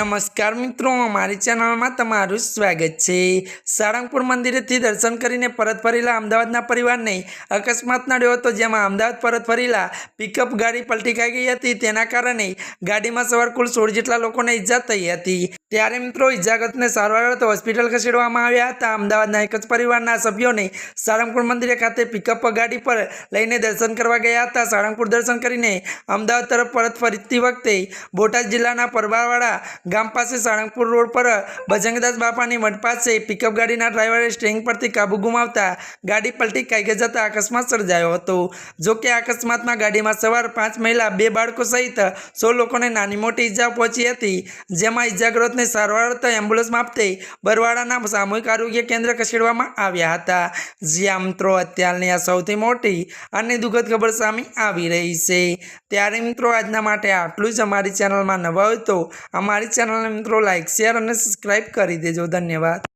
નમસ્કાર મિત્રો, અમારી ચેનલમાં તમારું સ્વાગત છે. સાળંગપુર મંદિરેથી દર્શન કરીને પરત ફરેલા અમદાવાદના પરિવારને અકસ્માત નડ્યો હતો, જેમાં અમદાવાદ પરત ફરેલા પિકઅપ ગાડી પલટી ખાઈ ગઈ હતી. તેના કારણે ગાડીમાં સવાર કુલ સોળ જેટલા લોકોને ઈજા થઈ હતી. ત્યારે મિત્રો ઇજાગતને સારવાર અર્થે હોસ્પિટલ ખસેડવામાં આવ્યા હતા. અમદાવાદના એક જ પરિવારના સભ્યોને સાળંગપુર મંદિરે ખાતે પિકઅપ ગાડી પર લઈને દર્શન કરવા ગયા હતા. સાળંગપુર દર્શન કરીને અમદાવાદ તરફ પરત ફરતી વખતે બોટાદ જિલ્લાના પરવારવાળા ગામ પાસે સાળંગપુર રોડ પર બજરંગદાસ બાપાની મઠ પાસે પિકઅપ ગાડીના ડ્રાઈવરે સ્ટેરિંગ પરથી કાબુ ગુમાવતા ગાડી પલટી ખાઈ જતા અકસ્માત સર્જાયો હતો. જો કે અકસ્માતમાં ગાડીમાં સવાર પાંચ મહિલા, બે બાળકો સહિત સો લોકોને નાની મોટી ઈજા પહોંચી હતી, જેમાં ઈજાગ્રસ્તને સારવાર અર્થે એમ્બ્યુલન્સમાં આપતે. બરવાડાના સામૂહિક આરોગ્ય કેન્દ્ર ખસેડવામાં આવ્યા હતા. જ્યાં મિત્રો અત્યારની આ સૌથી મોટી અને દુઃખદ ખબર સામે આવી રહી છે. ત્યારે મિત્રો આજના માટે આટલું જ અમારી ચેનલમાં નવા હોય તો અમારી ચેનલને મિત્રો લાઇક શેર અને સબસ્ક્રાઈબ કરી દેજો. ધન્યવાદ.